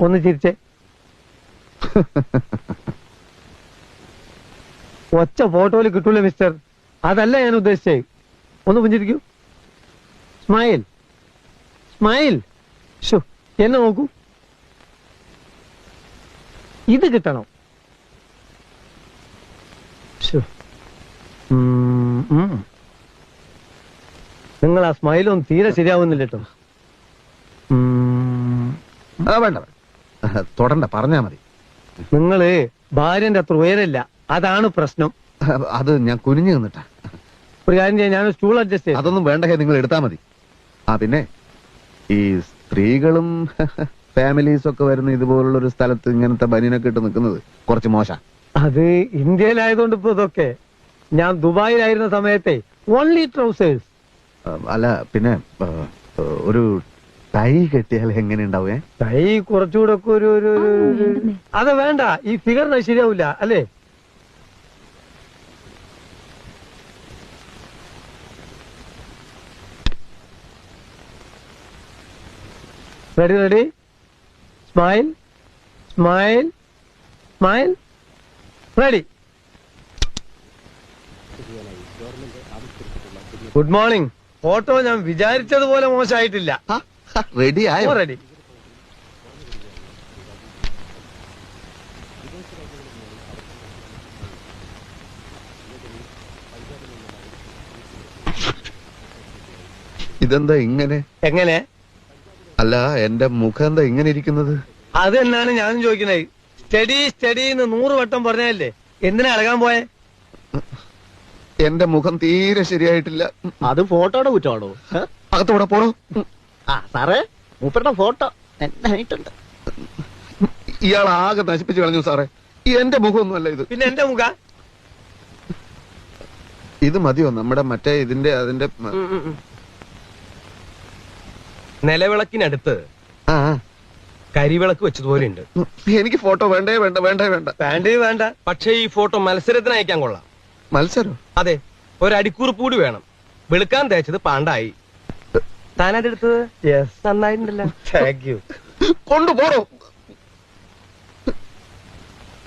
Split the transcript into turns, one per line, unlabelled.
ഒന്ന് ചിരിച്ചേ. ഒച്ച ഫോട്ടോയിൽ കിട്ടൂല മിസ്റ്റർ അതല്ല ഞാൻ ഉദ്ദേശിച്ചേ. ഒന്ന് പുഞ്ചിരിക്കൂ. സ്മൈൽ സ്മൈൽ ഷു എന്നെ നോക്കൂ. ഇത് കിട്ടണം. നിങ്ങൾ ആ സ്മൈലൊന്നും തീരെ ശരിയാവുന്നില്ല കേട്ടോ
ആ വേണ്ട തുടണ്ട പറഞ്ഞാ മതി.
നിങ്ങൾ ഭാര്യന്റെ അത്ര ഉയരല്ല. അതാണ് പ്രശ്നം.
അത് ഞാൻ കുനിഞ്ഞു നിന്നിട്ടാ.
ഒരു കാര്യം ചെയ്യാൻ ഞാൻ സ്റ്റൂൾ അഡ്ജസ്റ്റ് ചെയ്യാം.
അതൊന്നും വേണ്ട ഹേ, നിങ്ങൾ എടുത്താ മതി. ആ പിന്നെ ഈ സ്ത്രീകളും ഫാമിലീസും ഒക്കെ വരുന്ന ഇതുപോലുള്ള ഒരു സ്ഥലത്ത് ഇങ്ങനത്തെ ബനിയനൊക്കെ ഇട്ട് നിൽക്കുന്നത് കുറച്ച് മോശ.
അത് ഇന്ത്യയിലായതുകൊണ്ട് ഇപ്പൊ ഇതൊക്കെ. ഞാൻ ദുബായിലായിരുന്ന സമയത്തെ ഓൺലി ട്രൗസേഴ്സ്
അല്ല പിന്നെ ഒരു തൈ കെട്ടിയാൽ എങ്ങനെ ഉണ്ടാവേ
തൈ കുറച്ചുകൂടെ ഒക്കെ ഒരു ഒരു. അത് വേണ്ട. ഈ ഫിഗറിന് ശരിയാവില്ല അല്ലേ? Ready ready smile smile smile ready good morning. Photo ഞാൻ വിചാരിച്ചതുപോലെ മോശമായിട്ടില്ല.
റെഡി ആയോ?
റെഡി
ഇതെന്താ ഇങ്ങനെ?
എങ്ങനെ?
അല്ല എന്റെ മുഖം എന്താ ഇങ്ങനെ ഇരിക്കുന്നത്?
അത് തന്നെയാണ് ഞാനും ചോദിക്കുന്നത്. സ്റ്റഡി സ്റ്റഡി എന്ന് നൂറ് വട്ടം പറഞ്ഞതല്ലേ? എന്തിനാ ഇളകാൻ പോയെ?
എന്റെ മുഖം തീരെ ശരിയായിട്ടില്ല.
അത് ഫോട്ടോയുടെ കുറ്റമാണോ? അകത്തൂടെ
അകത്തോടെ പോണോ
ആ സാറേ മൂപ്പരുടെ ഫോട്ടോ എന്നായിട്ടുണ്ട്
ഇയാൾ ആകെ നശിപ്പിച്ചു കളഞ്ഞു സാറേ. ഈ എന്റെ മുഖമൊന്നുമല്ല ഇത്.
പിന്നെ എന്റെ മുഖ?
ഇത് മതിയോ? നമ്മുടെ മറ്റേ ഇതിന്റെ അതിന്റെ
നിലവിളക്കിനടുത്ത്
ആ
കരിവിളക്ക് വെച്ചതുപോലെ ഉണ്ട്
എനിക്ക് ഫോട്ടോ വേണ്ടേ വേണ്ട വേണ്ടേ വേണ്ട.
വേണ്ടേ വേണ്ട.
പക്ഷേ ഈ ഫോട്ടോ മത്സരത്തിന് അയക്കാൻ കൊള്ളാം.
മത്സരം?
അതെ ഒരടിക്കുറിപ്പ് കൂടി വേണം. വെളുക്കാൻ തേച്ചത് പാണ്ടായി. താനതെടുത്തത് നന്നായിട്ടുണ്ടല്ലോ.
കൊണ്ടുപോടോ.